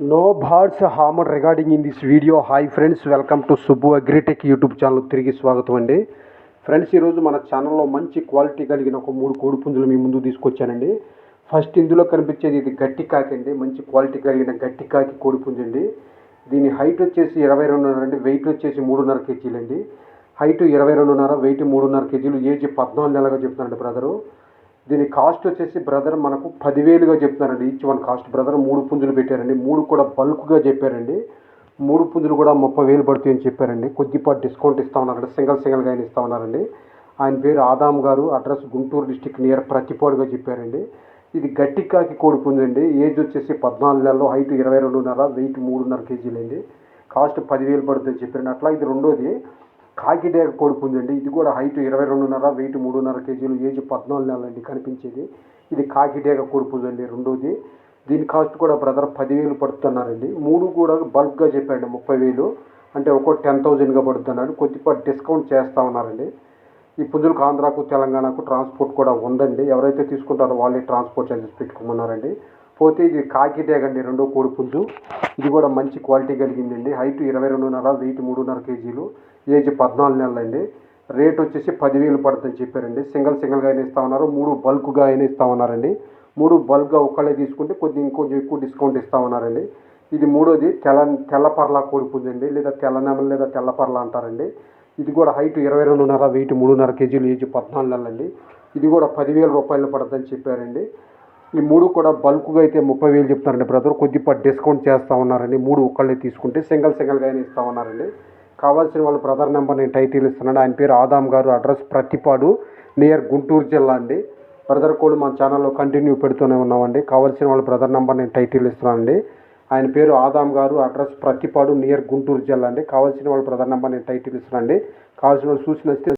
No birds hammer regarding in this video hi friends welcome to Subbu agritech YouTube channel తిరిగి స్వాగతం అండి. Friends ఈరోజు మన ఛానల్లో మంచి క్వాలిటీ కలిగిన ఒక మూడు కోడి పుంజులు మీ ముందు తీసుకొచ్చానండి. ఫస్ట్ ఇందులో కనిపించేది ఇది గట్టి కాకి అండి. మంచి క్వాలిటీ కలిగిన గట్టి కాకి కోడి పుంజండి దీని హైట్ వచ్చేసి ఇరవై రెండున్నర అండి. వెయిట్ వచ్చేసి మూడున్నర కేజీలు అండి హైట్ ఇరవై రెండున్నర వెయిట్ మూడున్నర కేజీలు. ఏజ్ పద్నాలుగు నెలలుగా చెప్తున్నారండి బ్రదరు దీని కాస్ట్ వచ్చేసి బ్రదర్ మనకు పదివేలుగా చెప్తున్నారండి. ఈచ్ వన్ కాస్ట్ బ్రదర్ మూడు పుంజులు పెట్టారండి. మూడు కూడా బల్క్గా చెప్పారండి. మూడు పుంజులు కూడా ముప్పై వేలు పడుతాయని చెప్పారండి. కొద్దిపాటి డిస్కౌంట్ ఇస్తా ఉన్నారండి సింగల్ సింగల్గా ఆయన ఇస్తా ఉన్నారండి. ఆయన పేరు ఆదాం గారు. అడ్రస్ గుంటూరు డిస్టిక్ నియర్ ప్రతిపాడుగా చెప్పారండి. ఇది గట్టికాకి కోడి పుంజండి. ఏజ్ వచ్చేసి పద్నాలుగు నెలలు హైట్ ఇరవై రెండున్నర వెయిట్ మూడున్నర కేజీలండి. కాస్ట్ పదివేలు పడుతుంది చెప్పారండి. అట్లా ఇది రెండోది. కాకిడేగ కోడి ఇది కూడా హైట్ ఇరవై రెండున్నర వెయిట్ మూడున్నర కేజీలు ఏజ్ పద్నాలుగు నెలలండి అండి కనిపించేది. ఇది కాకిడేగ కోడి పుంజండి రెండోది. దీని కాస్ట్ కూడా బ్రదర్ పదివేలు పడుతున్నారండి. మూడు కూడా బల్క్గా చెప్పాడు ముప్పై వేలు అంటే ఒక్కో టెన్ థౌజండ్గా పడుతున్నాడు. కొద్దిపాటి డిస్కౌంట్ చేస్తూ ఉన్నారండి. ఈ పుంజులకు ఆంధ్రాకు తెలంగాణకు ట్రాన్స్పోర్ట్ కూడా ఉందండి. ఎవరైతే తీసుకుంటారో వాళ్ళే ట్రాన్స్పోర్ట్ ఛార్జెస్ పెట్టుకోమన్నారండి. పోతే ఇది కాకిటేగండి రెండో కోడి పుంజు. ఇది కూడా మంచి క్వాలిటీ కలిగిందండి. హైట్ ఇరవై రెండున్నర వెయిట్ మూడున్నర కేజీలు. ఏజ్ పద్నాలుగు నెలలండి రేట్ వచ్చేసి పదివేలు పడుతుందని చెప్పారండి. సింగిల్ సింగిల్గా అయినా ఇస్తా ఉన్నారు. మూడు బల్క్గా అయినా ఇస్తా ఉన్నారండి. మూడు బల్క్గా ఒక్కళ్ళే తీసుకుంటే కొద్ది ఇంకొంచెం ఎక్కువ డిస్కౌంట్ ఇస్తా ఉన్నారండి. ఇది మూడోది తెల్ల తెల్లపర్ల కోడి అండి. లేదా తెల్లనెమల లేదా తెల్లపర్ల అంటారండి. ఇది కూడా హైట్ ఇరవై రెండున్నర వెయిట్ మూడున్నర కేజీలు ఏజ్ పద్నాలుగు నెలలండి ఇది కూడా పదివేల రూపాయలు పడుతుందని చెప్పారండి. ఈ మూడు కూడా బల్క్గా అయితే ముప్పై వేలు చెప్తారండి బ్రదర్ కొద్దిపాటి డిస్కౌంట్ చేస్తూ ఉన్నారండి. మూడు ఒక్కళ్ళే తీసుకుంటే సింగిల్ సింగిల్గా అయినా ఇస్తా ఉన్నారండి. కావాల్సిన వాళ్ళ బ్రదర్ నెంబర్ నేను టైటిల్ ఇస్తున్నాను. ఆయన పేరు ఆదాం గారు. అడ్రస్ ప్రతిపాడు నియర్ గుంటూరు జిల్లా అండి. బ్రదర్ కోడ్ మా ఛానల్లో కంటిన్యూ పెడుతూనే ఉన్నామండి. కావాల్సిన వాళ్ళ బ్రదర్ నెంబర్ నేను టైటిల్ ఇస్తున్నానండి. ఆయన పేరు ఆదాం గారు. అడ్రస్ ప్రతిపాడు నియర్ గుంటూరు జిల్లా అండి. కావాల్సిన వాళ్ళ బ్రదర్ నెంబర్ నేను టైటిల్ ఇస్తున్నానండి. కావాల్సిన వాళ్ళు చూసి